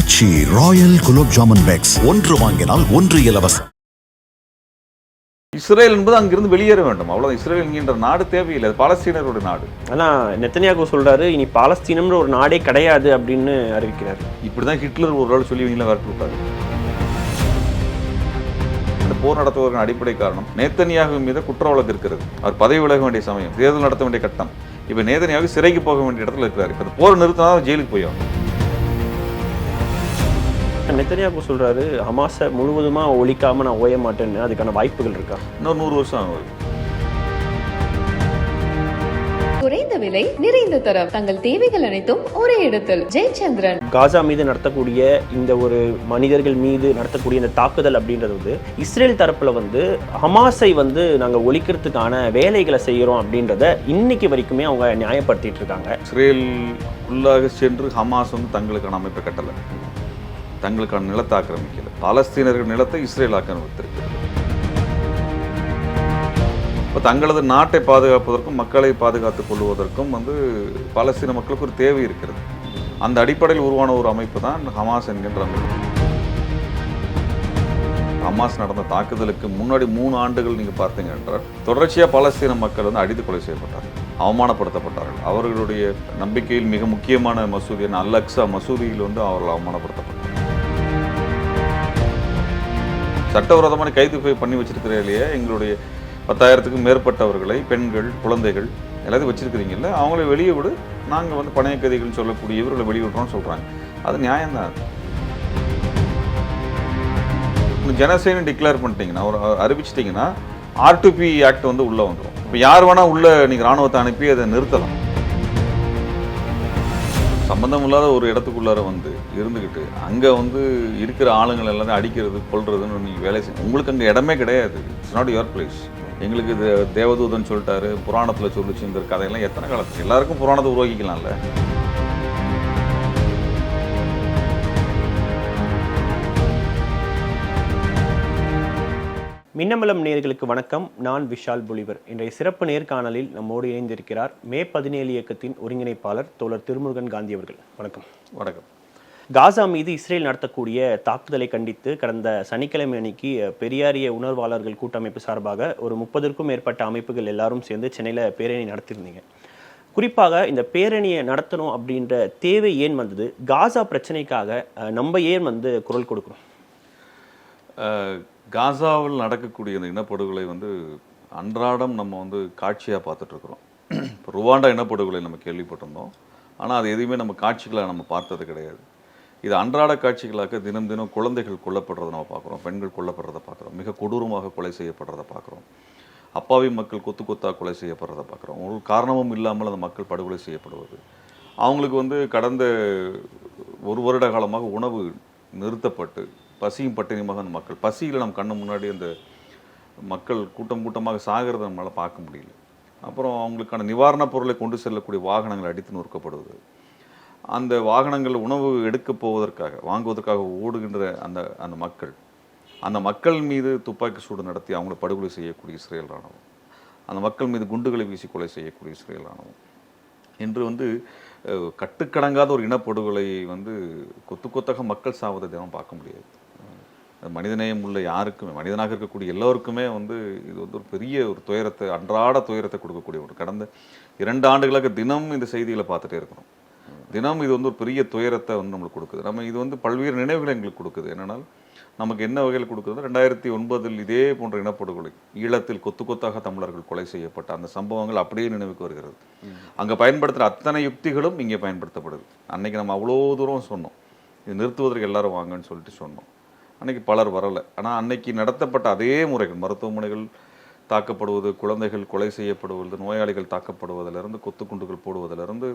Aachi royal gulab jamun packs. ஒன்று வாங்கினால் ஒன்று இலவசம். இஸ்ரேல் என்பது அங்கிருந்து வெளியேற வேண்டும். அவ்வளவு இஸ்ரேல் என்கின்ற நாடு தேவையில்லை. அது பாலஸ்தீனருடைய நாடு. ஆனா நெத்தனியாகு சொல்றாரு இனி பாலஸ்தீனம்ன்ற ஒரு நாடே கிடையாது அப்படின்னு அறிவிக்கிறாரு. இப்படிதான் ஹிட்லர் ஒரு நாள் சொல்லி இவங்கள விரட்டி விட்டாரு இந்த போர் நடத்துவதற்கான அடிப்படை காரணம் நேத்தனியாக மீது குற்ற வழக்கு இருக்கிறது. அவர் பதவி விலக வேண்டிய சமயம் தேர்தல் நடத்த வேண்டிய கட்டம். இப்ப நேதனியாக சிறைக்கு போக வேண்டிய இடத்துல இருக்கிறாரு. இப்ப போர் நிறுத்தினா ஜெயிலுக்கு போய் ஆகணும். நெத்தனியாகு சொல்றாரு ஹமாஸை முழுவதுமா ஒழிக்காம நான் ஓய மாட்டேன்னு. அதுக்கான வாய்ப்புகள் இருக்கா? இன்னொரு நூறு வருஷம் ஆகும் குறைந்த விலை நிறைந்த தரம். தங்கள் தேவைகள் அனைத்தும் ஒரே இடத்தில். ஜெயச்சந்திரன். காசா மீது நடத்தக்கூடிய இந்த ஒரு மனிதர்கள் மீது நடத்தக்கூடிய இந்த தாக்குதல் அப்படின்றது வந்து இஸ்ரேல் தரப்புல வந்து ஹமாஸை வந்து நாங்க ஒழிக்கிறதுக்கான வேலைகளை செய்யறோம் அப்படின்றத இன்னைக்கு வரைக்குமே அவங்க நியாயப்படுத்திட்டு இருக்காங்க. இஸ்ரேல் உள்ளாக சென்று ஹமாஸ் வந்து தங்களுக்கான அமைப்பை கட்டலை. தங்களுக்கான நிலத்தை ஆக்கிரமிக்கல பாலஸ்தீனர்கள் நிலத்தை இஸ்ரேல் ஆக்கிரமித்திருக்கு இப்போ தங்களது நாட்டை பாதுகாப்பதற்கும் மக்களை பாதுகாத்துக் கொள்வதற்கும் வந்து பாலஸ்தீன மக்களுக்கு ஒரு தேவை இருக்கிறது. அந்த அடிப்படையில் உருவான ஒரு அமைப்பு தான் ஹமாஸ் என்கின்ற அமைப்பு. ஹமாஸ் நடந்த தாக்குதலுக்கு முன்னாடி மூணு ஆண்டுகள் நீங்கள் பார்த்தீங்க என்றால் தொடர்ச்சியாக பாலஸ்தீன மக்கள் வந்து அடித்து கொலை செய்யப்பட்டார்கள் அவமானப்படுத்தப்பட்டார்கள். அவர்களுடைய நம்பிக்கையில் மிக முக்கியமான மசூதி அல் அக்ஸா மசூதியில் வந்து அவர்கள் அவமானப்படுத்தப்பட்டார்கள். சட்டவிரோதமான கைது பண்ணி வச்சிருக்கிறீங்களே எங்களுடைய பத்தாயிரத்துக்கும் மேற்பட்டவர்களை பெண்கள் குழந்தைகள் எல்லாத்தையும் வச்சிருக்கிறீங்கல்ல அவங்கள வெளியே விடு. நாங்கள் வந்து பணைய கைதிகள்னு சொல்லக்கூடிய இவர்களை வெளியிடுறோம்னு சொல்கிறாங்க அது நியாயம்தான். ஜனசேனி டிக்ளேர் பண்ணிட்டீங்கன்னா ஒரு அறிவிச்சிட்டிங்கன்னா ஆர்டிபி ஆக்ட் வந்து உள்ளே வந்துடும் இப்போ யார் வேணால் உள்ளே நீங்கள் ராணுவத்தை அனுப்பி அதை நிறுத்தலாம். சம்மந்தம் இல்லாத ஒரு இடத்துக்குள்ளார வந்து இருந்துக்கிட்டு அங்கே வந்து இருக்கிற ஆளுங்கள் எல்லாத்தையும் அடிக்கிறது கொள்றதுன்னு நீங்கள் வேலை செய்ய உங்களுக்கு அங்கே இடமே கிடையாது. இட்ஸ் நாட் யுவர் பிளேஸ் எங்களுக்கு இது தேவதூதன் சொல்லிட்டாரு புராணத்தில் சொல்லிச்சு இந்த கதையெல்லாம் எத்தனை காலத்துக்கு எல்லாருக்கும் புராணத்தை உருவாக்கிக்கலாம்ல. மின்னமலம் நேயர்களுக்கு வணக்கம். நான் விஷால் புலிவர். இன்றைய சிறப்பு நேர்காணலில் நம்மோடு இணைந்திருக்கிறார் மே பதினேழு இயக்கத்தின் ஒருங்கிணைப்பாளர் தோழர் திருமுருகன் காந்தி அவர்கள். வணக்கம். வணக்கம். காசா மீது இஸ்ரேல் நடத்தக்கூடிய தாக்குதலை கண்டித்து கடந்த சனிக்கிழமை அன்னைக்கு பெரியாரிய உணர்வாளர்கள் கூட்டமைப்பு சார்பாக ஒரு முப்பதற்கும் மேற்பட்ட அமைப்புகள் எல்லாரும் சேர்ந்து சென்னையில் பேரணி நடத்தியிருந்தீங்க. குறிப்பாக இந்த பேரணியை நடத்தணும் அப்படின்ற தேவை ஏன் வந்தது? காசா பிரச்சனைக்காக நம்ம ஏன் வந்து குரல் கொடுக்கணும்? காசாவில் நடக்கக்கூடிய இந்த இனப்படுகொலை வந்து அன்றாடம் நம்ம வந்து காட்சியாக பார்த்துட்ருக்குறோம். இப்போ ருவாண்டா இனப்படுகொலை நம்ம கேள்விப்பட்டிருந்தோம். ஆனால் அது எதுவுமே நம்ம காட்சிகளாக நம்ம பார்த்தது கிடையாது. இது அன்றாட காட்சிகளாக தினம் தினம் குழந்தைகள் கொல்லப்படுறதை நம்ம பார்க்குறோம். பெண்கள் கொல்லப்படுறதை பார்க்குறோம். மிக கொடூரமாக கொலை செய்யப்படுறதை பார்க்குறோம். அப்பாவி மக்கள் கொத்து கொத்தாக கொலை செய்யப்படுறதை பார்க்குறோம். ஒரு காரணமும் இல்லாமல் அந்த மக்கள் படுகொலை செய்யப்படுவது. அவங்களுக்கு வந்து கடந்த ஒரு வருட காலமாக உணவு நிறுத்தப்பட்டு பசியும் பட்டினியுமாக அந்த மக்கள் பசியில் நம்ம கண்ணு முன்னாடி அந்த மக்கள் கூட்டம் கூட்டமாக சாகிறத நம்மளால் பார்க்க முடியல. அப்புறம் அவங்களுக்கான நிவாரணப் பொருளை கொண்டு செல்லக்கூடிய வாகனங்கள் அடித்து நொறுக்கப்படுவது. அந்த வாகனங்கள் உணவு எடுக்கப் போவதற்காக வாங்குவதற்காக ஓடுகின்ற அந்த அந்த மக்கள் அந்த மக்கள் மீது துப்பாக்கி சூடு நடத்தி அவங்கள படுகொலை செய்யக்கூடிய இஸ்ரேல் இராணுவம் அந்த மக்கள் மீது குண்டுகளை வீசி கொலை செய்யக்கூடிய இஸ்ரேல் இராணுவம் என்று வந்து கட்டுக்கடங்காத ஒரு இனப்படுகொலை வந்து கொத்து கொத்தாக மக்கள் சாவதை தினம் பார்க்க முடியாது. மனிதநேயம் உள்ள யாருக்குமே மனிதனாக இருக்கக்கூடிய எல்லோருக்குமே வந்து இது வந்து ஒரு பெரிய ஒரு துயரத்தை அன்றாட துயரத்தை கொடுக்கக்கூடிய ஒரு கடந்த இரண்டு ஆண்டுகளாக தினம் இந்த செய்திகளை பார்த்துட்டே இருக்கிறோம் தினம் இது வந்து ஒரு பெரிய துயரத்தை வந்து நம்மளுக்கு கொடுக்குது. நம்ம இது வந்து பல்வேறு நினைவுகளை எங்களுக்கு கொடுக்குது. என்னென்னால் நமக்கு என்ன வகையில் கொடுக்குறது ரெண்டாயிரத்தி ஒன்பதில் இதே போன்ற இனப்படுகொலை ஈழத்தில் கொத்து கொத்தாக தமிழர்கள் கொலை செய்யப்பட்ட அந்த சம்பவங்கள் அப்படியே நினைவுக்கு வருகிறது. அங்கே பயன்படுத்துகிற அத்தனை யுக்திகளும் இங்கே பயன்படுத்தப்படுது. அன்னைக்கு நம்ம அவ்வளோ தூரம் சொன்னோம். இது நிறுத்துவதற்கு எல்லாரும் வாங்கன்னு சொல்லிட்டு சொன்னோம். அன்றைக்கி பலர் வரலை. ஆனால் அன்னைக்கு நடத்தப்பட்ட அதே முறைகள் மருத்துவமனைகள் தாக்கப்படுவது குழந்தைகள் கொலை செய்யப்படுவது நோயாளிகள் தாக்கப்படுவதிலிருந்து கொத்துக்குண்டுகள் போடுவதிலிருந்து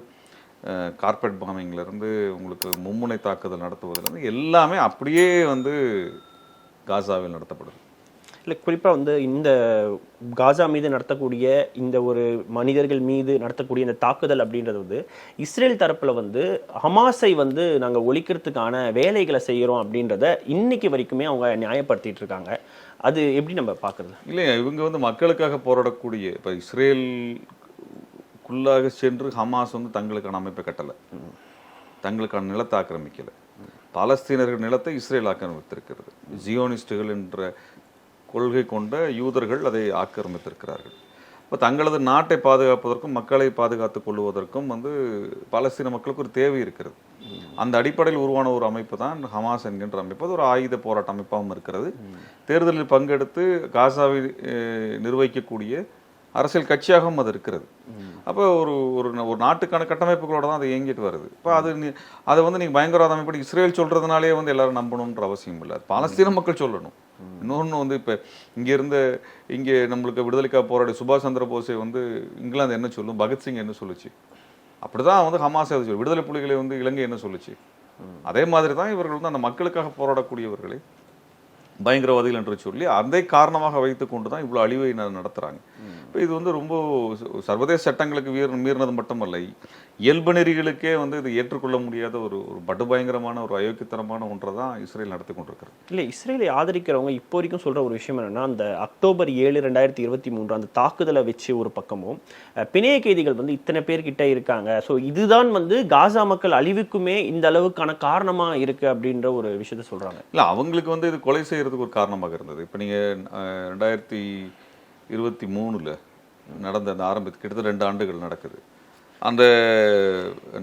கார்பெட் பாமிங்லேருந்து உங்களுக்கு மும்முனை தாக்குதல் நடத்துவதிலிருந்து எல்லாமே அப்படியே வந்து காசாவில் நடத்தப்படுது. இல்லை குறிப்பாக வந்து இந்த காசா மீது நடத்தக்கூடிய இந்த ஒரு மனிதர்கள் மீது நடத்தக்கூடிய இந்த தாக்குதல் அப்படின்றது வந்து இஸ்ரேல் தரப்பில் வந்து ஹமாஸை வந்து நாங்கள் ஒழிக்கிறதுக்கான வேலைகளை செய்கிறோம் அப்படின்றத இன்னைக்கு வரைக்குமே அவங்க நியாயப்படுத்திட்டு இருக்காங்க. அது எப்படி நம்ம பார்க்குறது இல்லையா இவங்க வந்து மக்களுக்காக போராடக்கூடிய இப்போ இஸ்ரேல் குள்ளாக சென்று ஹமாஸ் வந்து தங்களுக்கான அமைப்பை கட்டலை. தங்களுக்கான நிலத்தை ஆக்கிரமிக்கலை. பாலஸ்தீனர்கள் நிலத்தை இஸ்ரேல் ஆக்கிரமித்திருக்கிறது. ஜியோனிஸ்டுகள் என்ற கொள்கை கொண்ட யூதர்கள் அதை ஆக்கிரமித்திருக்கிறார்கள். இப்போ தங்களது நாட்டை பாதுகாப்பதற்கும் மக்களை பாதுகாத்து கொள்வதற்கும் வந்து பாலஸ்தீன மக்களுக்கு ஒரு தேவை இருக்கிறது. அந்த அடிப்படையில் உருவான ஒரு அமைப்பு தான் ஹமாஸ் என்கின்ற அமைப்பு. அது ஒரு ஆயுத போராட்ட அமைப்பாகவும் இருக்கிறது. தேர்தலில் பங்கெடுத்து காசாவை நிர்வகிக்கக்கூடிய அரசியல் கட்சியாகவும் அது இருக்கிறது. அப்போ ஒரு ஒரு ஒரு நாட்டுக்கான கட்டமைப்புகளோட தான் அது இயங்கிட்டு வருது. இப்போ அது நீ- அதை வந்து நீங்கள் பயங்கரவாத அமைப்பு இஸ்ரேல் சொல்கிறதுனாலே வந்து எல்லாரும் நம்பணுன்ற அவசியம் இல்லை. பாலஸ்தீன மக்கள் சொல்லணும். இன்னொன்று வந்து இப்போ இங்கேருந்து இங்கே நம்மளுக்கு விடுதலைக்காக போராடிய சுபாஷ் சந்திர போஸை வந்து இங்கிலாந்து என்ன சொல்லும்? பகத்சிங் என்ன சொல்லுச்சு? அப்படி தான் வந்து ஹமாஸ் அது சொல்லு விடுதலை புலிகளை வந்து இலங்கை என்ன சொல்லுச்சு? அதே மாதிரி தான் இவர்கள் வந்து அந்த மக்களுக்காக போராடக்கூடியவர்களை பயங்கரவாதிகள் என்று சொல்லி அதை காரணமாக வைத்து கொண்டு தான் இவ்வளோ அழிவை நடத்துகிறாங்க நடத்துறாங்க. இப்போ இது வந்து ரொம்ப சர்வதேச சட்டங்களுக்கு மீற மீறினது மட்டுமல்ல இயல்பு நெறிகளுக்கே வந்து இது ஏற்றுக்கொள்ள முடியாத ஒரு ஒரு படுபயங்கரமான ஒரு அயோக்கியத்தனமான ஒன்றை தான் இஸ்ரேல் நடத்தி கொண்டிருக்கிறது. இல்ல இஸ்ரேலை ஆதரிக்கிறவங்க இப்போ வரைக்கும் சொல்ற ஒரு விஷயம் என்னன்னா அந்த அக்டோபர் ஏழு ரெண்டாயிரத்தி இருபத்தி மூன்று அந்த தாக்குதலை வச்சு ஒரு பக்கமும் பிணைய கைதிகள் வந்து இத்தனை பேர் கிட்ட இருக்காங்க. ஸோ இதுதான் வந்து காசா மக்கள் அழிவுக்குமே இந்த அளவுக்கான காரணமா இருக்கு அப்படின்ற ஒரு விஷயத்த சொல்றாங்க. இல்லை அவங்களுக்கு வந்து இது கொலை செய்யறதுக்கு ஒரு காரணமாக இருந்தது. இப்போ நீங்கள் ரெண்டாயிரத்தி இருபத்தி மூணில் நடந்த அந்த ஆரம்பித்து கிட்டத்தட்ட ரெண்டு ஆண்டுகள் நடக்குது. அந்த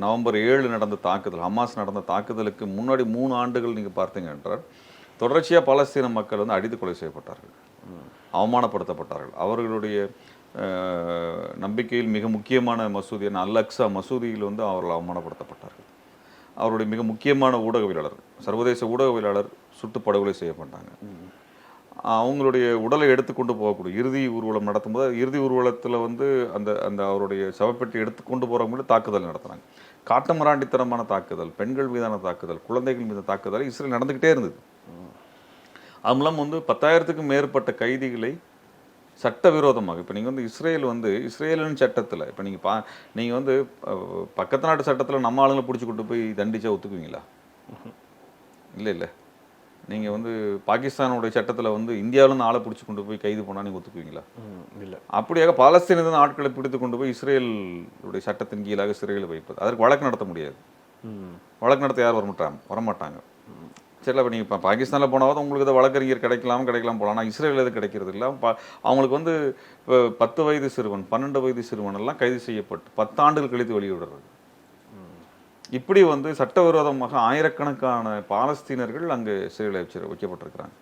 நவம்பர் ஏழு நடந்த தாக்குதல் ஹமாஸ் நடந்த தாக்குதலுக்கு முன்னாடி மூணு ஆண்டுகள் நீங்கள் பார்த்தீங்க என்றால் தொடர்ச்சியாக பாலஸ்தீன மக்கள் வந்து அடித்து கொலை செய்யப்பட்டார்கள். அவமானப்படுத்தப்பட்டார்கள். அவர்களுடைய நம்பிக்கையில் மிக முக்கியமான மசூதியான அல் அக்ஸா மசூதியில் வந்து அவர்கள் அவமானப்படுத்தப்பட்டார்கள். அவருடைய மிக முக்கியமான ஊடகவியலாளர் சர்வதேச ஊடகவியலாளர் சுட்டு படுகொலை செய்யப்பட்டாங்க. அவங்களுடைய உடலை எடுத்து கொண்டு போகக்கூடிய இறுதி ஊர்வலம் நடத்தும்போது இறுதி ஊர்வலத்தில் வந்து அந்த அந்த அவருடைய சவப்பெட்டி எடுத்து கொண்டு போகிறவங்களும் தாக்குதல் நடத்துனாங்க காட்டுமிராண்டித்தனமான தாக்குதல் பெண்கள் மீதான தாக்குதல் குழந்தைகள் மீதான தாக்குதல் இஸ்ரேல் நடந்துக்கிட்டே இருந்தது. அது மூலம் வந்து பத்தாயிரத்துக்கும் மேற்பட்ட கைதிகளை சட்டவிரோதமாக இப்போ நீங்கள் வந்து இஸ்ரேல் வந்து இஸ்ரேலின் சட்டத்தில் இப்போ நீங்கள் பா நீங்கள் வந்து பக்கத்து நாட்டு சட்டத்தில் நம்ம ஆளுங்களை பிடிச்சி கொண்டு போய் தண்டிச்சா ஒத்துக்குவீங்களா? இல்லை இல்லை. நீங்கள் வந்து பாகிஸ்தானுடைய சட்டத்தில் வந்து இந்தியாவிலேருந்து ஆளை பிடிச்சி கொண்டு போய் கைது பண்ணால் நீங்கள் ஒத்துக்குவீங்களா? இல்ல. அப்படியாக பாலஸ்தீனத்தின் ஆட்களை பிடித்து கொண்டு போய் இஸ்ரேலுடைய சட்டத்தின் கீழாக சிறையில் வைப்பது. அதற்கு வழக்கு நடத்த முடியாது. வழக்கு நடத்த யார் வரமாட்டாங்க. வரமாட்டாங்க சரி இப்போ நீங்கள் இப்போ பாகிஸ்தானில் போனாவது உங்களுக்கு இதை வழக்கறிஞர் கிடைக்கலாம் கிடைக்கலாம் போகலாம் ஆனால் இஸ்ரேலில் இது கிடைக்கிறது இல்லை. அவங்களுக்கு வந்து இப்போ பத்து வயது சிறுவன் பன்னெண்டு வயது சிறுவன் எல்லாம் கைது செய்யப்பட்டு பத்தாண்டுகள் கழித்து வெளியிடுறது. இப்படி வந்து சட்டவிரோதமாக ஆயிரக்கணக்கான பாலஸ்தீனர்கள் அங்கே சிறையில் வச்சு வைக்கப்பட்டிருக்கிறாங்க.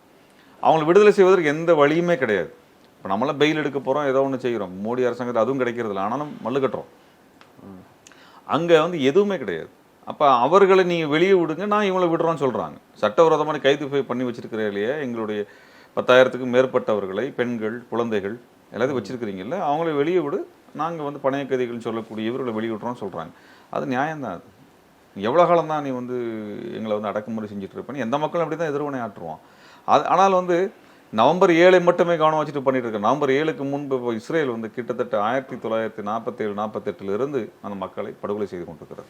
அவங்களை விடுதலை செய்வதற்கு எந்த வழியுமே கிடையாது. இப்போ நம்மளாம் பெயில் எடுக்க போகிறோம் ஏதோ ஒன்று செய்கிறோம் மோடி அரசாங்கத்தை அதுவும் கிடைக்கிறது இல்லை. ஆனாலும் மல்லு கட்டுறோம். அங்கே வந்து எதுவுமே கிடையாது. அப்போ அவர்களை நீங்கள் வெளியே விடுங்க நான் இவங்களை விடுறோன்னு சொல்கிறாங்க சட்டவிரோதமான கைது பண்ணி பண்ணி வச்சிருக்கிறீங்களே எங்களுடைய பத்தாயிரத்துக்கும் மேற்பட்டவர்களை பெண்கள் குழந்தைகள் எல்லாத்தையும் வச்சுருக்கிறீங்கல்ல அவங்கள வெளியே விடு. நாங்கள் வந்து பணைய கைதிகள்னு சொல்லக்கூடிய இவர்களை வெளியே விடுறோம்னு சொல்கிறாங்க அது நியாயம்தான் அது. எவ்வளோ காலம் தான் நீ வந்து எங்களை வந்து அடக்குமுறை செஞ்சுட்டு இருப்பேன்னு எந்த மக்களும் அப்படி தான் எதிர்வனை ஆற்றுவான். அது ஆனால் வந்து நவம்பர் ஏழை மட்டுமே கவனம் வச்சுட்டு பண்ணிட்டு இருக்கு நவம்பர் ஏழுக்கு முன்பு இப்போ இஸ்ரேல் வந்து கிட்டத்தட்ட ஆயிரத்தி தொள்ளாயிரத்தி நாற்பத்தேழு நாற்பத்தெட்டுல இருந்து அந்த மக்களை படுகொலை செய்து கொண்டிருக்கிறது.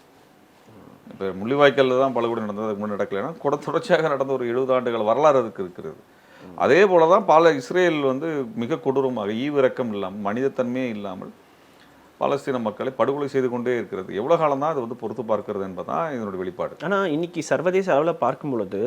இப்போ முள்ளிவாய்க்கல்ல தான் படுகொலை நடந்தது அதுக்கு முன்னாடி நடக்கலைன்னா கூட தொடர்ச்சியாக நடந்த ஒரு எழுபது ஆண்டுகள் வரலாறு அதுக்கு இருக்கிறது அதே போல தான் பல இஸ்ரேல் வந்து மிக கொடூரமாக ஈவிரக்கம் இல்லாமல் மனிதத்தன்மையே இல்லாமல் பாலஸ்தீன மக்களை படுகொலை செய்து கொண்டே இருக்கிறது. எவ்வளோ காலம் தான் அது வந்து பொறுத்து பார்க்கிறது என்பதுதான் இதனுடைய வெளிப்பாடு. ஆனா இன்னைக்கு சர்வதேச அளவில் பார்க்கும் பொழுது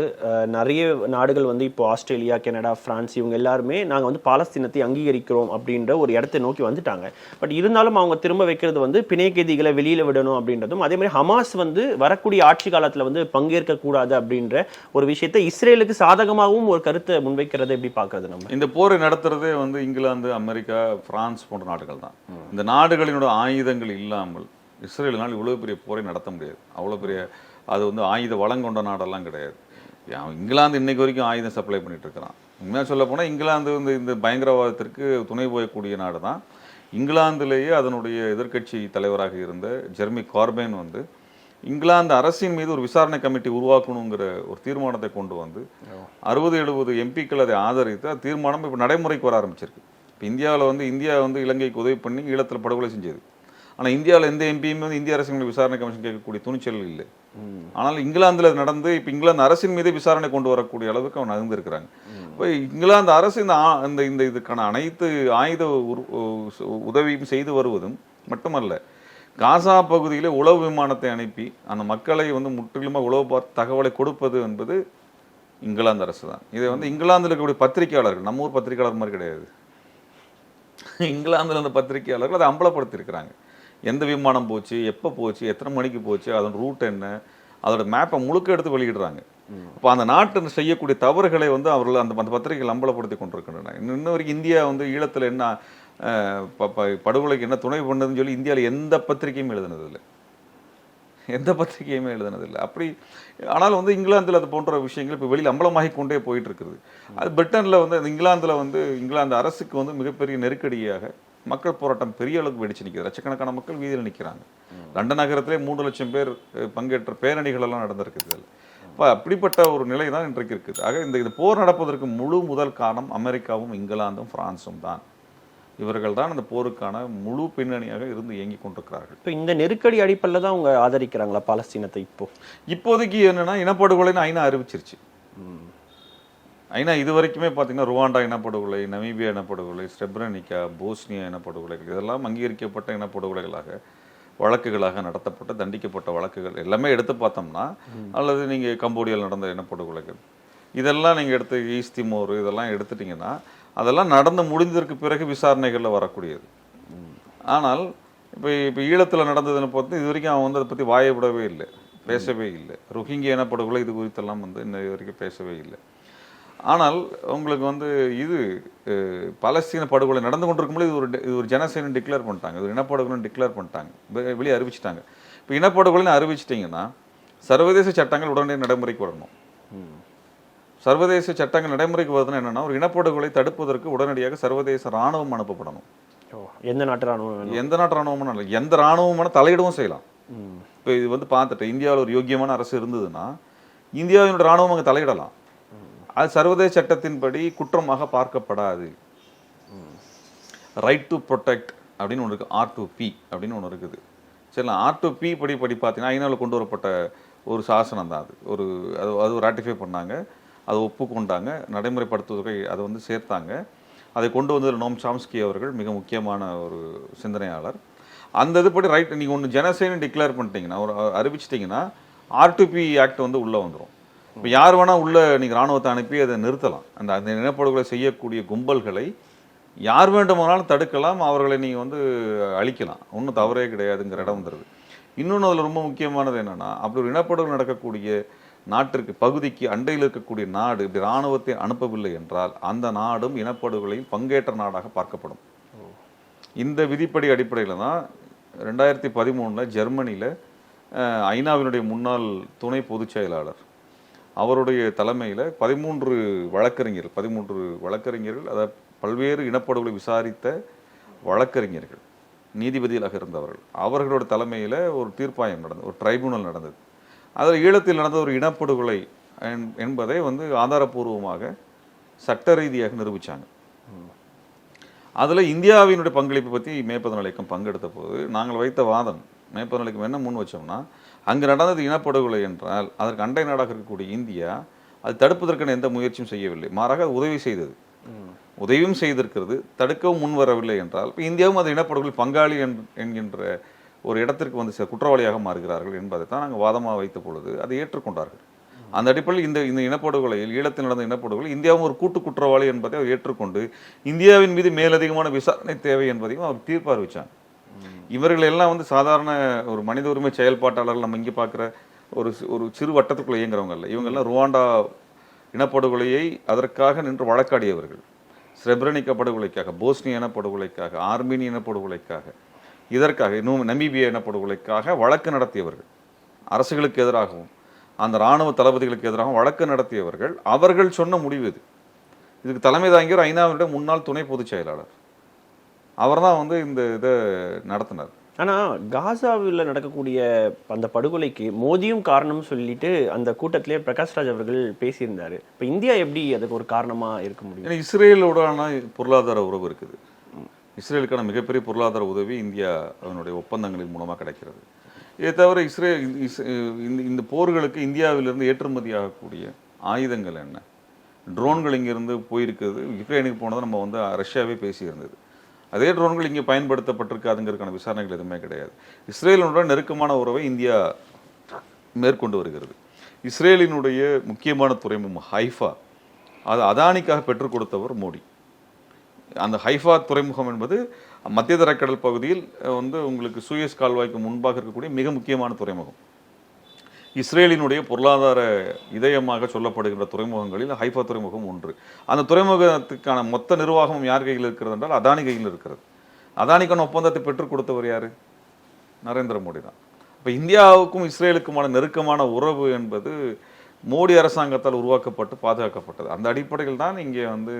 நிறைய நாடுகள் வந்து இப்போ ஆஸ்திரேலியா கனடா பிரான்ஸ் இவங்க எல்லாருமே நாங்க வந்து பாலஸ்தீனத்தை அங்கீகரிக்கிறோம் அப்படின்ற ஒரு இடத்தை நோக்கி வந்துட்டாங்க. பட் இருந்தாலும் அவங்க திரும்ப வைக்கிறது வந்து பிணை கைதிகளை வெளியில விடணும் அப்படின்றதும் அதே மாதிரி ஹமாஸ் வந்து வரக்கூடிய ஆட்சி காலத்துல வந்து பங்கேற்க கூடாது அப்படின்ற ஒரு விஷயத்தை இஸ்ரேலுக்கு சாதகமாகவும் ஒரு கருத்தை முன்வைக்கிறதை எப்படி பார்க்கறது நம்ம? இந்த போரை நடத்துறதே வந்து இங்கிலாந்து அமெரிக்கா பிரான்ஸ் போன்ற நாடுகள் தான் இந்த நாடுகளினோட ஆயுதங்கள் இல்லாமல் இஸ்ரேலினால் இவ்வளவு பெரிய போரை நடத்த முடியாது. அவ்வளவு பெரிய அது வந்து ஆயுத வளம் கொண்ட நாடெல்லாம் கிடையாது. இங்கிலாந்து இன்னைக்கு வரைக்கும் ஆயுதம் சப்ளை பண்ணிட்டு இருக்கிறான். உண்மையாக சொல்ல போனால் இங்கிலாந்து வந்து இந்த பயங்கரவாதத்திற்கு துணை போயக்கூடிய நாடு தான். இங்கிலாந்திலேயே அதனுடைய எதிர்க்கட்சி தலைவராக இருந்த ஜெர்மி கார்பேன் வந்து இங்கிலாந்து அரசின் மீது ஒரு விசாரணை கமிட்டி உருவாக்கணுங்கிற ஒரு தீர்மானத்தை கொண்டு வந்து அறுபது எழுபது எம்பிக்கள் அதை ஆதரித்து தீர்மானம் இப்போ நடைமுறைக்கு வர ஆரம்பிச்சிருக்கு. இப்போ இந்தியாவில் வந்து இந்தியா வந்து இலங்கைக்கு உதவி பண்ணி ஈழத்தில் படுகொலை செஞ்சது. ஆனால் இந்தியாவில் எந்த எம்பியுமே வந்து இந்திய அரசின் விசாரணை கமிஷன் கேட்கக்கூடிய துணிச்சல் இல்லை. ஆனால் இங்கிலாந்தில் நடந்து இப்போ இங்கிலாந்து அரசின் மீது விசாரணை கொண்டு வரக்கூடிய அளவுக்கு அவன் நகர்ந்துருக்கிறாங்க இப்போ இங்கிலாந்து அரசு இந்த ஆ- இந்த இந்த இதுக்கான அனைத்து ஆயுத உரு- உதவியும் செய்து வருவதும் மட்டுமல்ல காசா பகுதியிலே உளவு விமானத்தை அனுப்பி அந்த மக்களை வந்து முற்றிலுமாக உளவு பார்த்து தகவலை கொடுப்பது என்பது இங்கிலாந்து அரசு தான் இதை வந்து இங்கிலாந்தில் இருக்கக்கூடிய பத்திரிகையாளர்கள் நம்ம ஊர் பத்திரிகையாளர் மாதிரி கிடையாது. இங்கிலாந்தில் இருந்த பத்திரிகையாளர்கள் அதை அம்பலப்படுத்தியிருக்கிறாங்க. எந்த விமானம் போச்சு எப்போ போச்சு எத்தனை மணிக்கு போச்சு அதன் ரூட் என்ன அதோட மேப்பை முழுக்க எடுத்து வெளியிடுறாங்க. அப்போ அந்த நாட்டு செய்யக்கூடிய தவறுகளை வந்து அவர்கள் அந்த அந்த பத்திரிகைகள் அம்பலப்படுத்தி கொண்டிருக்கின்றன. இன்ன வரைக்கும் இந்தியா வந்து ஈழத்தில் என்ன படுகொலைக்கு என்ன துணை பண்ணதுன்னு சொல்லி இந்தியாவில் எந்த பத்திரிகையும் எழுதுனதில்லை. எந்த பத்திரிகையுமே எழுதுனதில்லை. அப்படி ஆனால் வந்து இங்கிலாந்தில் அது போன்ற விஷயங்கள் இப்போ வெளியில் அம்பலமாகி கொண்டே போயிட்டு இருக்குது அது பிரிட்டனில் வந்து அந்த இங்கிலாந்தில் வந்து இங்கிலாந்து அரசுக்கு வந்து மிகப்பெரிய நெருக்கடியாக மக்கள் போராட்டம் பெரிய அளவுக்கு வெடிச்சு நிற்கிறது லட்சக்கணக்கான மக்கள் வீதியில் நிற்கிறாங்க லண்டன் நகரத்திலே மூன்று லட்சம் பேர் பங்கேற்ற பேரணிகள் எல்லாம் நடந்திருக்குது. இதில் இப்போ அப்படிப்பட்ட ஒரு நிலை தான் இன்றைக்கு இருக்குது. ஆக இந்த இது போர் நடப்பதற்கு முழு முதல் காரணம் அமெரிக்காவும் இங்கிலாந்தும் ஃப்ரான்ஸும் தான். இவர்கள் தான் அந்த போருக்கான முழு பின்னணியாக இருந்து இயங்கிக் கொண்டிருக்கிறார்கள். இப்போ இந்த நெருக்கடி அடிப்படையில் தான் அவங்க ஆதரிக்கிறாங்களா பாலஸ்தீனத்தை இப்போ? இப்போதைக்கு என்னன்னா இனப்படுகொலைன்னு ஐநா அறிவிச்சிருச்சு. ஐநா இது வரைக்குமே பார்த்தீங்கன்னா ருவாண்டா இனப்படுகொலை நமீபியா இனப்படுகொலை ஸ்ரெப்ரனிக்கா போஸ்னியா இனப்படுகொலைகள் இதெல்லாம் அங்கீகரிக்கப்பட்ட இனப்படுகொலைகளாக வழக்குகளாக நடத்தப்பட்ட தண்டிக்கப்பட்ட வழக்குகள் எல்லாமே எடுத்து பார்த்தோம்னா அல்லது நீங்கள் கம்போடியாவில் நடந்த இனப்படுகொலைகள் இதெல்லாம் நீங்கள் எடுத்து ஈஸ்ட் திமோர் இதெல்லாம் எடுத்துட்டிங்கன்னா அதெல்லாம் நடந்து முடிந்ததற்கு பிறகு விசாரணைகளில் வரக்கூடியது. ஆனால் இப்போ இப்போ ஈழத்தில் நடந்ததுன்னு பார்த்து இது வரைக்கும் அவன் வந்து அதை பற்றி வாயை விடவே இல்லை பேசவே இல்லை. ரோஹிங்கிய இனப்படுகொலை இது குறித்தெல்லாம் வந்து இன்ன வரைக்கும் பேசவே இல்லை. ஆனால் உங்களுக்கு வந்து இது பலஸ்தீன படுகொலை நடந்து கொண்டிருக்கும்போது இது ஒரு இது ஒரு ஜனசேனு டிக்ளேர் பண்ணிட்டாங்க இது ஒரு இனப்படுகொலைன்னு டிக்ளேர் பண்ணிட்டாங்க வெளியே அறிவிச்சிட்டாங்க. இப்போ இனப்படுகொலைன்னு அறிவிச்சிட்டிங்கன்னா சர்வதேச சட்டங்கள் உடனே நடைமுறைக்கு வரணும். சர்வதேச சட்டங்கள் நடைமுறைக்கு வருதுன்னா என்னன்னா ஒரு இனப்படுகொலை தடுப்பதற்கு உடனடியாக சர்வதேச ராணுவம் அனுப்பப்படணும். எந்த நாட்டு ராணுவம் எந்த நாட்டு ராணுவமும் இல்லை எந்த ராணுவமான தலையிடவும் செய்யலாம். இப்போ இது வந்து பார்த்துட்டு இந்தியாவில் ஒரு யோக்கியமான அரசு இருந்ததுன்னா இந்தியாவினுடைய ராணுவம் அங்கே தலையிடலாம். அது சர்வதேச சட்டத்தின்படி குற்றமாக பார்க்கப்படாது. ரைட் டு ப்ரொடெக்ட் அப்படின்னு ஒன்று இருக்குது ஆர் டு பி அப்படின்னு ஒன்று இருக்குது. சரிங்களா? ஆர் டு பி படி படி பார்த்தீங்கன்னா ஐநாவில் கொண்டு வரப்பட்ட ஒரு சாசனம் தான் அது. ஒரு அது அது ராட்டிஃபை பண்ணாங்க. அதை ஒப்புக்கொண்டாங்க நடைமுறைப்படுத்துவதற்கு அதை வந்து சேர்த்தாங்க. அதை கொண்டு வந்ததில் நோம் சாம்ஸ்கி அவர்கள் மிக முக்கியமான ஒரு சிந்தனையாளர். அந்த இதுபடி ரைட் நீங்கள் ஒன்று ஜனசேனு டிக்ளேர் பண்ணிட்டீங்கன்னா ஒரு அறிவிச்சிட்டிங்கன்னா ஆர்டிபி ஆக்ட் வந்து உள்ளே வந்துடும் இப்போ யார் வேணால் உள்ளே நீங்கள் ராணுவத்தை அனுப்பி அதை நிறுத்தலாம். அந்த அந்த இனப்படுகொலை செய்யக்கூடிய கும்பல்களை யார் வேண்டுமானாலும் தடுக்கலாம் அவர்களை நீங்கள் வந்து அழிக்கலாம். ஒன்றும் தவறே கிடையாதுங்கிற இடம் வந்துடுது இன்னொன்று அதில் ரொம்ப முக்கியமானது என்னென்னா அப்படி ஒரு இனப்படுகொலை நடக்கக்கூடிய நாட்டிற்கு பகுதிக்கு அண்டையில் இருக்கக்கூடிய நாடு இப்படி இராணுவத்தை அனுப்பவில்லை என்றால் அந்த நாடும் இனப்படுகொலையில் பங்கேற்ற நாடாக பார்க்கப்படும். இந்த விதிப்படி அடிப்படையில் தான் ரெண்டாயிரத்தி பதிமூணில் ஜெர்மனியில் ஐநாவினுடைய முன்னாள் துணை பொதுச் செயலாளர் அவருடைய தலைமையில் பதிமூன்று வழக்கறிஞர்கள் பதிமூன்று வழக்கறிஞர்கள் அதை பல்வேறு இனப்படுகொலை விசாரித்த வழக்கறிஞர்கள் நீதிபதிகளாக இருந்தவர்கள். அவர்களோட தலைமையில் ஒரு தீர்ப்பாயம் நடந்தது ஒரு ட்ரைபுனல் நடந்தது. அதில் ஈழத்தில் நடந்த ஒரு இனப்படுகொலை என்பதை வந்து ஆதாரபூர்வமாக சட்ட ரீதியாக நிரூபித்தாங்க அதில் இந்தியாவினுடைய பங்களிப்பை பற்றி மேற்பதன இயக்கம் பங்கெடுத்த போது நாங்கள் வைத்த வாதம் மேற்பதன இயக்கம் என்ன முன் வச்சோம்னா அங்கு நடந்தது இனப்படுகொலை என்றால் அதற்கு அண்டை நாடாக இருக்கக்கூடிய இந்தியா அது தடுப்பதற்கான எந்த முயற்சியும் செய்யவில்லை. மாறாக உதவி செய்தது. உதவியும் செய்திருக்கிறது தடுக்கவும் முன் வரவில்லை என்றால் இப்போ இந்தியாவும் அது இனப்படுகொலை பங்காளி என்- என்கின்ற ஒரு இடத்திற்கு வந்து குற்றவாளியாக மாறுகிறார்கள் என்பதை தான் நாங்கள் வாதமாக வைத்த பொழுது அதை ஏற்றுக்கொண்டார்கள். அந்த அடிப்படையில் இந்த இந்த இனப்படுகொலையில் ஈழத்தில் நடந்த இனப்படுகொலை இந்தியாவும் ஒரு கூட்டு குற்றவாளி என்பதை அவர் ஏற்றுக்கொண்டு இந்தியாவின் மீது மேலதிகமான விசாரணை தேவை என்பதையும் அவர் தீர்ப்பு அறிவிச்சாங்க இவர்கள் எல்லாம் வந்து சாதாரண ஒரு மனித உரிமை செயல்பாட்டாளர்கள் நம்ம இங்கே பார்க்குற ஒரு ஒரு சிறு வட்டத்துக்குள்ள இயங்குறவங்க இல்லை இவங்கெல்லாம் ருவாண்டா இனப்படுகொலையை அதற்காக நின்று வழக்காடியவர்கள். ஸ்ரெப்ரனிக்க படுகொலைக்காக போஸ்னிய இனப்படுகொலைக்காக ஆர்மீனிய இனப்படுகொலைக்காக. இதற்காக இன்னும் நமீபியா இனப்படுகொலைக்காக வழக்கு நடத்தியவர்கள் அரசுகளுக்கு எதிராகவும் அந்த இராணுவ தளபதிகளுக்கு எதிராகவும் வழக்கு நடத்தியவர்கள் அவர்கள் சொன்ன முடிவு இது. இதுக்கு தலைமை தாங்கியவர் ஐநாவினுடைய முன்னாள் துணை பொதுச் செயலாளர். அவர்தான் வந்து இந்த இதை நடத்தினார். ஆனா காசாவில் நடக்கக்கூடிய அந்த படுகொலைக்கு மோதியும் காரணம் சொல்லிட்டு அந்த கூட்டத்திலே பிரகாஷ்ராஜ் அவர்கள் பேசியிருந்தாரு. இப்ப இந்தியா எப்படி அதுக்கு ஒரு காரணமா இருக்க முடியும்? ஏன்னா இஸ்ரேலோடான பொருளாதார உறவு இருக்குது. இஸ்ரேலுக்கான மிகப்பெரிய பொருளாதார உதவி இந்தியா அதனுடைய ஒப்பந்தங்களின் மூலமாக கிடைக்கிறது. இதை தவிர இஸ்ரேல் இந்த இந்த போர்களுக்கு இந்தியாவிலிருந்து ஏற்றுமதி ஆகக்கூடிய ஆயுதங்கள் என்ன? ட்ரோன்கள் இங்கேருந்து போயிருக்குது. யுக்ரைனுக்கு போனதை நம்ம வந்து ரஷ்யாவே பேசியிருந்தது. அதே ட்ரோன்கள் இங்கே பயன்படுத்தப்பட்டிருக்காதுங்கிறதுக்கான விசாரணைகள் எதுவுமே கிடையாது. இஸ்ரேலினுடன் நெருக்கமான உறவை இந்தியா மேற்கொண்டு வருகிறது. இஸ்ரேலினுடைய முக்கியமான துறைமுகம் ஹைஃபா. அது அதானிக்காக பெற்றுக் கொடுத்தவர் மோடி. அந்த ஹைஃபா துறைமுகம் என்பது மத்திய தரைக்கடல் பகுதியில் வந்து உங்களுக்கு சூயஸ் கால்வாய்க்கு முன்பாக இருக்கக்கூடிய மிக முக்கியமான துறைமுகம். இஸ்ரேலினுடைய பொருளாதார இதயமாக சொல்லப்படுகின்ற துறைமுகங்களில் ஹைஃபா துறைமுகம் ஒன்று. அந்த துறைமுகத்துக்கான மொத்த நிர்வாகமும் யார் கையில் இருக்கிறது என்றால் அதானி கையில் இருக்கிறது. அதானிக்கான ஒப்பந்தத்தை பெற்றுக் கொடுத்தவர் யார்? நரேந்திர மோடி தான். இப்போ இந்தியாவுக்கும் இஸ்ரேலுக்குமான நெருக்கமான உறவு என்பது மோடி அரசாங்கத்தால் உருவாக்கப்பட்டு பாதுகாக்கப்பட்டது. அந்த அடிப்படையில் தான் இங்கே வந்து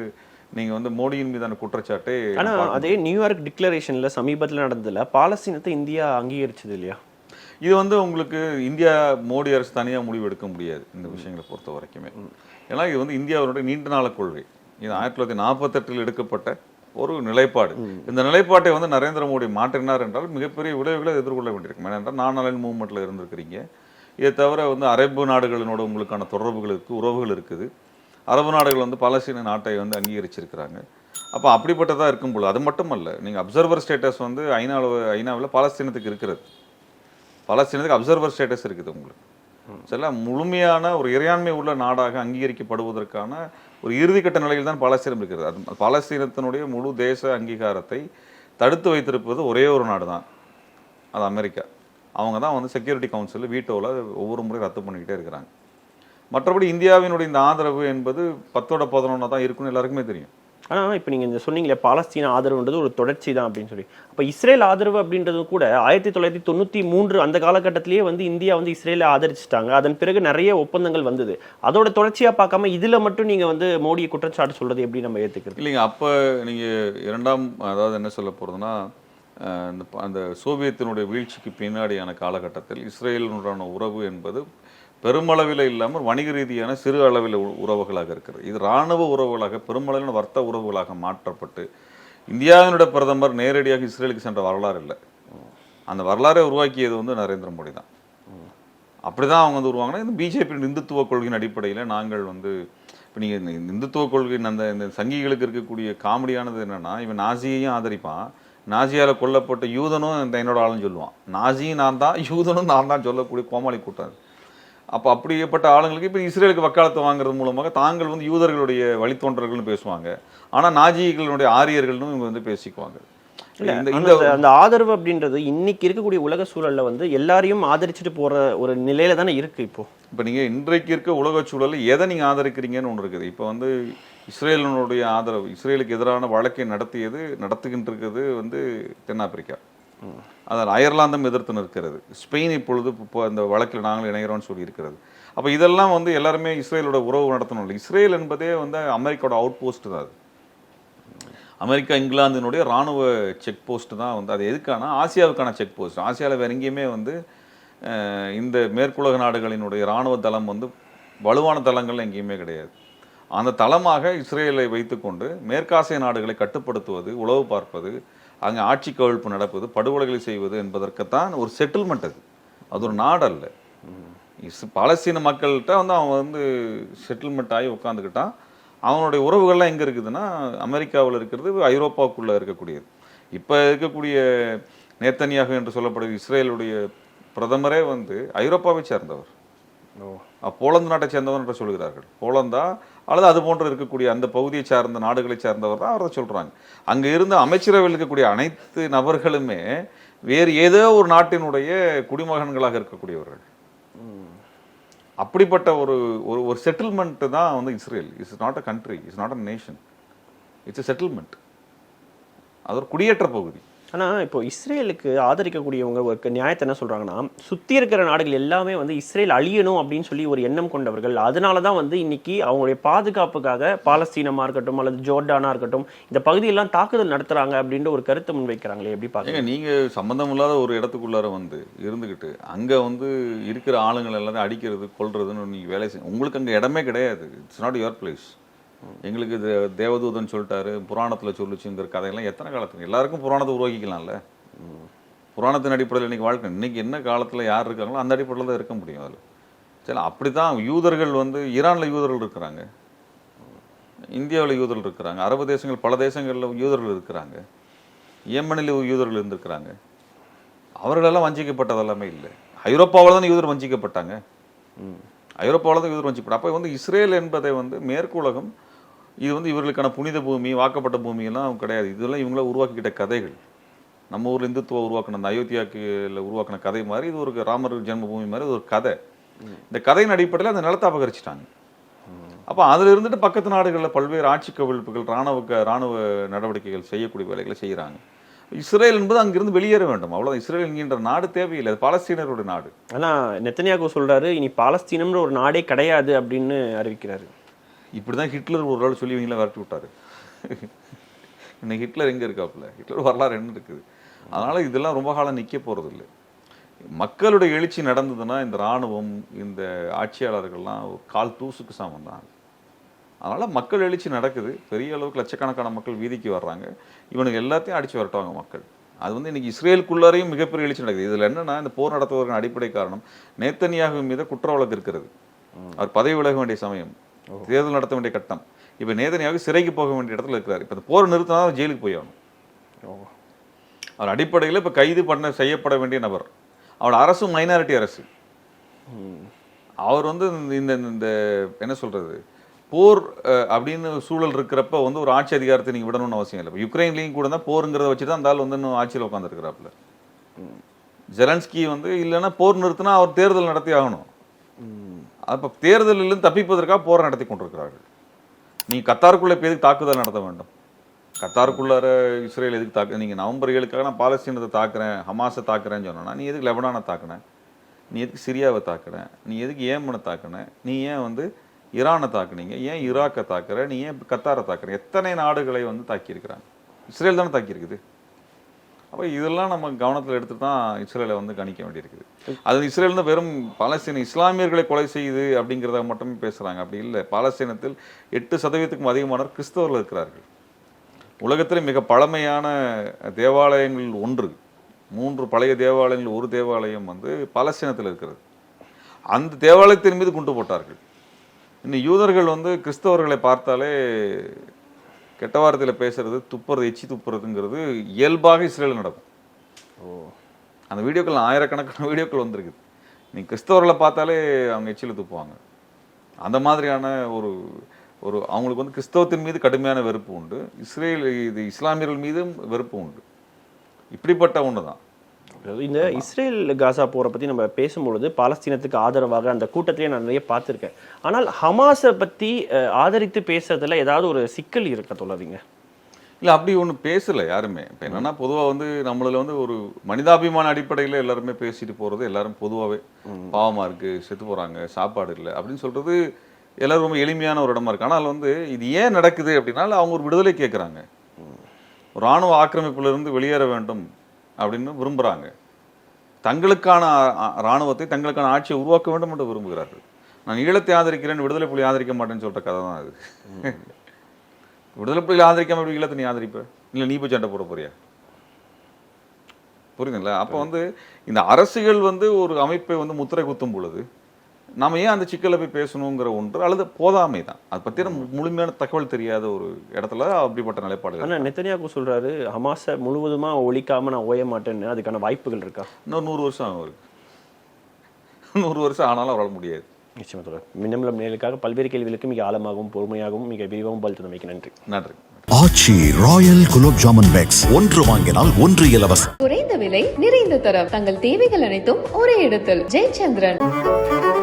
நீங்க வந்து மோடியின் மீதான குற்றச்சாட்டை ஆனா நம்ம பார்க்க அதே நியூயார்க் டிக்ளரேஷன்ல சமீபத்துல நடந்ததுல பாலஸ்தீனத்தை இந்தியா அங்கீகரிச்சது இல்லையா? இது வந்து உங்களுக்கு இந்தியா மோடி அரசு தனியா முடிவு எடுக்க முடியாது இந்த விஷயங்களை பொறுத்த வரைக்குமே. ஏன்னா இது வந்து இந்தியாவுடைய நீண்ட நாள கொள்கை. இது ஆயிரத்தி தொள்ளாயிரத்தி நாற்பத்தெட்டில் எடுக்கப்பட்ட ஒரு நிலைப்பாடு. இந்த நிலைப்பாட்டை வந்து நரேந்திர மோடி மாற்றினார் என்றால் மிகப்பெரிய விளைவுகளை எதிர்கொள்ள வேண்டியிருக்கும். ஏனென்றால் நான் நலன் மூவ்மெண்ட்ல இருந்திருக்கிறீங்க. இதை தவிர வந்து அரபு நாடுகளினோட உங்களுக்கான தொடர்புகள் இருக்கு உறவுகள் இருக்குது. அரபு நாடுகள் வந்து பாலஸ்தீன நாட்டை வந்து அங்கீகரிச்சிருக்கிறாங்க. அப்போ அப்படிப்பட்டதாக இருக்கும் பொழுது அது மட்டுமல்ல நீங்கள் அப்சர்வர் ஸ்டேட்டஸ் வந்து ஐநாவில் ஐநாவில் பாலஸ்தீனத்துக்கு இருக்கிறது. பாலஸ்தீனத்துக்கு அப்சர்வர் ஸ்டேட்டஸ் இருக்குது உங்களுக்கு. சில முழுமையான ஒரு இறையாண்மை உள்ள நாடாக அங்கீகரிக்கப்படுவதற்கான ஒரு இறுதிக்கட்ட நிலையில் தான் பாலஸ்தீனம் இருக்கிறது. அது பாலஸ்தீனத்தினுடைய முழு தேச அங்கீகாரத்தை தடுத்து வைத்திருப்பது ஒரே ஒரு நாடு தான் அது அமெரிக்கா. அவங்க தான் வந்து செக்யூரிட்டி கவுன்சிலில் வீட்டோவில் ஒவ்வொரு முறையும் ரத்து பண்ணிக்கிட்டே இருக்கிறாங்க. மற்றபடி இந்தியாவினுடைய இந்த ஆதரவு என்பது பத்தோட பதினொன்னா தான் இருக்குன்னு எல்லாருக்குமே தெரியும். ஆனா இப்ப நீங்க இந்த சொன்னீங்களே பாலஸ்தீன ஆதரவுன்றது ஒரு தொடர்ச்சி தான் அப்படின்னு சொல்லி. அப்ப இஸ்ரேல் ஆதரவு அப்படின்றது கூட ஆயிரத்தி தொள்ளாயிரத்தி தொண்ணூத்தி மூன்று அந்த காலகட்டத்திலேயே வந்து இந்தியா வந்து இஸ்ரேலை ஆதரிச்சிட்டாங்க. அதன் பிறகு நிறைய ஒப்பந்தங்கள் வந்தது. அதோட தொடர்ச்சியா பார்க்காம இதுல மட்டும் நீங்க வந்து மோடியை குற்றச்சாட்டு சொல்றது எப்படி நம்ம ஏத்துக்கிறது? இல்லைங்க அப்போ நீங்கள் இரண்டாம் அதாவது என்ன சொல்ல போகிறதுனா அந்த அந்த சோவியத்தினுடைய வீழ்ச்சிக்கு பின்னாடியான காலகட்டத்தில் இஸ்ரேலுடனான உறவு என்பது பெருமளவில் இல்லாமல் வணிக ரீதியான சிறு அளவில் உ- உறவுகளாக இருக்கிறது. இது இராணுவ உறவுகளாக பெருமளவிலான வர்த்தக உறவுகளாக மாற்றப்பட்டு இந்தியாவினுடைய பிரதமர் நேரடியாக இஸ்ரேலுக்கு சென்ற வரலாறு இல்லை. அந்த வரலாறை உருவாக்கியது வந்து நரேந்திர மோடி தான். அப்படி தான் அவங்க வந்து உருவாங்கன்னா இந்த பிஜேபியின் இந்துத்துவ கொள்கையின் அடிப்படையில் நாங்கள் வந்து இப்போ நீங்கள் இந்த இந்துத்துவ கொள்கையின் அந்த இந்த சங்கிகளுக்கு இருக்கக்கூடிய காமெடியானது என்னென்னா இவன் நாசியையும் ஆதரிப்பான். நாசியால் கொல்லப்பட்ட யூதனும் இந்த என்னோட ஆளுன்னு சொல்லுவான். நாசியும் நான் தான் யூதனும் நான் தான் சொல்லக்கூடிய கோமாளி கூட்டம் அப்போ அப்படிப்பட்ட ஆளுங்களுக்கு இப்போ இஸ்ரேலுக்கு வக்காலத்து வாங்குறது மூலமாக தாங்கள் வந்து யூதர்களுடைய வழித்தோன்றர்கள்னு பேசுவாங்க. ஆனால் நாஜிகளுடைய ஆரியர்கள்னு இவங்க வந்து பேசிக்குவாங்க. அந்த- ஆதரவு அப்படின்றது இன்னைக்கு இருக்கக்கூடிய உலக சூழல்ல வந்து எல்லாரையும் ஆதரிச்சுட்டு போற ஒரு நிலையில தானே இருக்கு இப்போ. இப்போ நீங்கள் இன்றைக்கு இருக்க உலக சூழலில் எதை நீங்கள் ஆதரிக்கிறீங்கன்னு ஒன்று இருக்குது. இப்போ வந்து இஸ்ரேலினுடைய ஆதரவு இஸ்ரேலுக்கு எதிரான வழக்கை நடத்தியது நடத்துகின்ற இருக்கிறது வந்து தென்னாப்பிரிக்கா. அதில் அயர்லாந்தும் எதிர்த்து நிற்கிறது. ஸ்பெயின் இப்பொழுது இப்போ அந்த வழக்கில் நாங்கள் இணைகிறோம்னு சொல்லியிருக்கிறது. அப்போ இதெல்லாம் வந்து எல்லாருமே இஸ்ரேலோட உறவு நடத்தணும் இல்லை? இஸ்ரேல் என்பதே வந்து அமெரிக்காவோட அவுட் போஸ்ட் தான் அது. அமெரிக்கா இங்கிலாந்தினுடைய ராணுவ செக் போஸ்ட் தான் வந்து. அது எதுக்கான? ஆசியாவுக்கான செக் போஸ்ட் ஆசியாவில் வேறு எங்கேயுமே வந்து இந்த மேற்குலக நாடுகளினுடைய ராணுவ தளம் வந்து வலுவான தளங்கள் எங்கேயுமே கிடையாது. அந்த தளமாக இஸ்ரேலை வைத்துக்கொண்டு மேற்காசிய நாடுகளை கட்டுப்படுத்துவது உளவு பார்ப்பது அங்கே ஆட்சி கவிழ்ப்பு நடப்பது படுகொலைகளை செய்வது என்பதற்குத்தான் ஒரு செட்டில்மெண்ட் அது. அது ஒரு நாடு அல்ல இஸ் பாலஸ்தீன மக்கள்கிட்ட வந்து அவன் வந்து செட்டில்மெண்ட் ஆகி உட்காந்துக்கிட்டான் அவனுடைய உறவுகள்லாம் எங்கே இருக்குதுன்னா அமெரிக்காவில் இருக்கிறது ஐரோப்பாவுக்குள்ளே இருக்கக்கூடியது. இப்போ இருக்கக்கூடிய நேத்தனியாக என்று சொல்லப்படுகிற இஸ்ரேலுடைய பிரதமரே வந்து ஐரோப்பாவை சேர்ந்தவர். போலந்து நாட்டை சேர்ந்தவர் என்று சொல்கிறார்கள் போலந்தா அல்லது அது போன்று இருக்கக்கூடிய அந்த பகுதியை சார்ந்த நாடுகளை சேர்ந்தவர் தான் அவரை சொல்கிறாங்க அங்கே இருந்து அமைச்சரவையில் இருக்கக்கூடிய அனைத்து நபர்களுமே வேறு ஏதோ ஒரு நாட்டினுடைய குடிமகன்களாக இருக்கக்கூடியவர்கள். அப்படிப்பட்ட ஒரு ஒரு ஒரு செட்டில்மெண்ட்டு தான் வந்து Israel. It's not a country it's not a nation it's a settlement அது ஒரு குடியேற்ற பகுதி. ஆனால் இப்போ இஸ்ரேலுக்கு ஆதரிக்கக்கூடியவங்க ஒரு நியாயத்தை என்ன சொல்கிறாங்கன்னா சுற்றி இருக்கிற நாடுகள் எல்லாமே வந்து இஸ்ரேல் அழியணும் அப்படின்னு சொல்லி ஒரு எண்ணம் கொண்டவர்கள். அதனால தான் வந்து இன்னைக்கு அவங்களுடைய பாதுகாப்புக்காக பாலஸ்தீனமாக இருக்கட்டும் அல்லது ஜோர்டானா இருக்கட்டும் இந்த பகுதியெல்லாம் தாக்குதல் நடத்துகிறாங்க அப்படின்ற ஒரு கருத்தை முன்வைக்கிறாங்களே எப்படி பாக்குறீங்க நீங்கள் சம்மந்தம் இல்லாத ஒரு இடத்துக்குள்ளார வந்து இருந்துக்கிட்டு அங்கே வந்து இருக்கிற ஆளுங்களை எல்லாத்தையும் அடிக்கிறது கொள்றதுன்னு நீங்கள் வேலை செய்ய உங்களுக்கு அங்கே இடமே கிடையாது. இட்ஸ் நாட் யுவர் பிளேஸ் எங்களுக்கு இது தேவதூதன் சொல்லிட்டாரு புராணத்துல சொல்லுச்சுங்கிற கதையெல்லாம் எத்தனை காலத்துக்கு? எல்லாருக்கும் புராணத்தை உருவாக்கிக்கலாம்ல. புராணத்தின் அடிப்படையில் இன்னைக்கு வாழ்க்கை இன்னைக்கு என்ன காலத்துல யார் இருக்காங்களோ அந்த அடிப்படையில் தான் இருக்க முடியும் அதுல. சரி அப்படிதான் யூதர்கள் வந்து ஈரான்ல யூதர்கள் இருக்கிறாங்க. இந்தியாவில் யூதர்கள் இருக்கிறாங்க. அரபு தேசங்கள் பல தேசங்கள்ல யூதர்கள் இருக்கிறாங்க. ஏமனில் யூதர்கள் இருந்திருக்கிறாங்க. அவர்களெல்லாம் வஞ்சிக்கப்பட்டது எல்லாமே இல்லை. ஐரோப்பாவில் தான் யூதர் வஞ்சிக்கப்பட்டாங்க. ஐரோப்பாவில் தான் யூதர் வஞ்சிக்கப்பட்ட அப்போ வந்து இஸ்ரேல் என்பதை வந்து மேற்கு உலகம் இது வந்து இவர்களுக்கான புனித பூமி வாக்கப்பட்ட பூமியெல்லாம் கிடையாது. இதெல்லாம் இவங்களாம் உருவாக்கிக்கிட்ட கதைகள். நம்ம ஊரில் இந்துத்துவ உருவாக்கின அந்த அயோத்தியாக்கில் உருவாக்கின கதை மாதிரி இது ஒரு ராமர் ஜென்மபூமி மாதிரி இது ஒரு கதை. இந்த கதையின் அடிப்படையில் அந்த நிலத்தை அபகரிச்சிட்டாங்க. அப்போ அதில் இருந்துட்டு பக்கத்து நாடுகளில் பல்வேறு ஆட்சி கவிழ்ப்புகள் ராணுவ ராணுவ நடவடிக்கைகள் செய்யக்கூடிய வேலைகளை செய்கிறாங்க இஸ்ரேல் என்பது அங்கிருந்து வெளியேற வேண்டும். அவ்வளவுதான். இஸ்ரேல் என்கின்ற நாடு தேவையில்லை. அது பாலஸ்தீனருடைய நாடு. ஆனால் நெத்தனியாக சொல்கிறாரு இனி பாலஸ்தீனம்ன்ற ஒரு நாடே கிடையாது அப்படின்னு அறிவிக்கிறாரு. இப்படி தான் ஹிட்லர் ஒரு நாள் சொல்லி இவங்கள விரட்டி விட்டாரு. இன்னைக்கு ஹிட்லர் எங்கே இருக்காப்புல? ஹிட்லர் வரலாறு என்ன இருக்குது? அதனால இதெல்லாம் ரொம்ப காலம் நிற்க போகிறது இல்லை மக்களுடைய எழுச்சி நடந்ததுன்னா இந்த இராணுவம் இந்த ஆட்சியாளர்கள்லாம் ஒரு கால் தூசுக்கு சமம் தான். அதனால மக்கள் எழுச்சி நடக்குது. பெரிய அளவுக்கு லட்சக்கணக்கான மக்கள் வீதிக்கு வர்றாங்க. இவனுக்கு எல்லாத்தையும் அடிச்சு வரட்டுவாங்க மக்கள். அது வந்து இன்னைக்கு இஸ்ரேலுக்குள்ளாரையும் மிகப்பெரிய எழுச்சி நடக்குது. இதுல என்னன்னா இந்த போர் நடத்துவதற்கான அடிப்படை காரணம் நேத்தனியாக மீது குற்ற வழக்கு இருக்கிறது அவர் பதவி விலக வேண்டிய சமயம். தேர்தல் நடத்த வேண்டிய கட்டம். இப்ப நேதனியாக சிறைக்கு போக வேண்டிய இடத்துல இருக்கிறார். இப்ப இந்த போர் நிறுத்தினா அவர் ஜெயிலுக்கு போய் ஆகணும். அவர் அடிப்படையில் இப்ப கைது பண்ண செய்யப்பட வேண்டிய நபர். அவர் அரசு மைனாரிட்டி அரசு. அவர் வந்து இந்த- இந்த என்ன சொல்றது? போர் அப்படின்னு சூழல் இருக்கிறப்ப வந்து ஒரு ஆட்சி அதிகாரத்தை நீங்க விடணும்னு அவசியம் இல்லை. இப்ப யுக்ரைன்லையும் கூட தான் போருங்கிறத வச்சு தான் அந்த ஆள் வந்து இன்னும் ஆட்சியில் உட்காந்துருக்கிறாப்புல ஜெலன்ஸ்கி வந்து இல்லைன்னா போர் நிறுத்தினா அவர் தேர்தல் நடத்தி ஆகணும். அப்போ தேர்தலிலும் தப்பிப்பதற்காக போர் நடத்தி கொண்டிருக்கிறார்கள். நீ கத்தாருக்குள்ள இப்போ எதுக்கு தாக்குதல் நடத்த வேண்டும்? கத்தாருக்குள்ளார இஸ்ரேல் எதுக்கு தாக்கு நீங்கள் நவம்பர் ஏழுக்காக நான் பாலஸ்தீனத்தை தாக்குறேன் ஹமாஸை தாக்குறேன்னு சொன்னா நீ எதுக்கு லெபனானை தாக்குன? நீ எதுக்கு சிரியாவை தாக்குன? நீ எதுக்கு ஏமனை தாக்குன? நீ ஏன் வந்து ஈரானை தாக்குனீங்க? ஏன் ஈராக்கை தாக்குற? நீ ஏன் கத்தாரை தாக்குற? எத்தனை நாடுகளை வந்து தாக்கியிருக்கிறாங்க? இஸ்ரேல் தானே தாக்கியிருக்குது. அப்போ இதெல்லாம் நம்ம கவனத்தில் எடுத்து தான் இஸ்ரேலை வந்து கணிக்க வேண்டியிருக்குது. அது இஸ்ரேல்னு தான் வெறும் பாலஸ்தீன இஸ்லாமியர்களை கொலை செய்யுது அப்படிங்கிறத மட்டுமே பேசுகிறாங்க அப்படி இல்லை. பாலஸ்தீனத்தில் எட்டு சதவீதத்துக்கும் அதிகமானவர் கிறிஸ்தவர்கள் இருக்கிறார்கள். உலகத்தில் மிக பழமையான தேவாலயங்கள் ஒன்று. மூன்று பழைய தேவாலயங்கள் ஒரு தேவாலயம் வந்து பாலஸ்தீனத்தில் இருக்கிறது. அந்த தேவாலயத்தின் மீது குண்டு போட்டார்கள். இன்னும் யூதர்கள் வந்து கிறிஸ்தவர்களை பார்த்தாலே கெட்ட வார்த்தையில் பேசுறது துப்புறது எச்சி துப்புறதுங்கிறது இயல்பாக இஸ்ரேலில் நடக்கும். ஓ அந்த வீடியோக்கள் ஆயிரக்கணக்கான வீடியோக்கள் வந்திருக்குது. நீ கிறிஸ்தவர்களை பார்த்தாலே அவங்க எச்சியில் துப்புவாங்க. அந்த மாதிரியான ஒரு ஒரு அவங்களுக்கு வந்து கிறிஸ்தவத்தின் மீது கடுமையான வெறுப்பு உண்டு. இஸ்ரேல் இது இஸ்லாமியர்கள் மீதும் வெறுப்பு உண்டு. இப்படிப்பட்ட ஒன்று தான் இந்த இஸ்ரேல் காசா போரை பத்தி நம்ம பேசும்பொழுது பாலஸ்தீனத்துக்கு ஆதரவாக அந்த கூட்டத்திலேயே நான் நிறைய பார்த்திருக்கேன். ஆனால் ஹமாஸை பத்தி அஹ், ஆதரித்து பேசுறதுல ஏதாவது ஒரு சிக்கல் இருக்க தொல்லாதீங்க இல்லை அப்படி ஒன்றும் பேசலை யாருமே. இப்போ என்னன்னா பொதுவாக வந்து நம்மள வந்து ஒரு மனிதாபிமான அடிப்படையில் எல்லாருமே பேசிட்டு போகிறது எல்லாரும் பொதுவாகவே பாவமாக இருக்குது செத்து போகிறாங்க சாப்பாடு இல்லை அப்படின்னு சொல்கிறது எல்லாரும் ரொம்ப எளிமையான ஒரு இடமா இருக்கு. ஆனால் வந்து இது ஏன் நடக்குது அப்படின்னா அவங்க ஒரு விடுதலை கேட்குறாங்க ஒரு ராணுவ ஆக்கிரமிப்பிலிருந்து வெளியேற வேண்டும். அப்படின்னு விரும்புகிறாங்க தங்களுக்கான ஆ- ஆ- ராணுவத்தை தங்களுக்கான ஆட்சியை உருவாக்க வேண்டும் என்று விரும்புகிறார்கள். நான் ஈழத்தை ஆதரிக்கிறேன் விடுதலை புலி ஆதரிக்க மாட்டேன்னு சொல்ற கதை தான் அது. விடுதலை புலிகளை ஆதரிக்காம எப்படி ஈழத்தை நீ ஆதரிப்ப? இல்லை நீ போய் சண்டை போட போறியா? புரியுதுங்களா? அப்போ வந்து இந்த அரசுகள் வந்து ஒரு அமைப்பை வந்து முத்திரை குத்தும் பொழுது நாம ஏன் அந்த சிக்கலை போய் பேசணுங்கிற ஒன்று அல்லது போதாமை தான். அதை பற்றின முழுமையான தகவல் தெரியாத ஒரு இடத்துல அப்படிப்பட்ட நிலைப்பாடுகள் ஆனா நெத்தனியாகு சொல்றாரு ஹமாஸை முழுவதுமா ஒழிக்காம நான் ஓய மாட்டேன்னு அதுக்கான வாய்ப்புகள் இருக்கா? இன்னொரு நூறு வருஷம் ஆகும் அவருக்கு. நூறு வருஷம் ஆனாலும் அவரால் முடியாது. நிச்சயமா தொடர் மின்னம்பலம் நேர்களுக்காக பல்வேறு கேள்விகளுக்கு மிக ஆழமாகவும் பொறுமையாகவும் மிக விரிவாகவும் பதில் தந்தமைக்கு நன்றி. நன்றி. Aachi royal gulab jamun packs. ஒன்று வாங்கினால் ஒன்று இலவசம். குறைந்த விலை நிறைந்த தரம். தங்கள் தேவைகள் அனைத்தும் ஒரே இடத்தில். ஜெயச்சந்திரன்.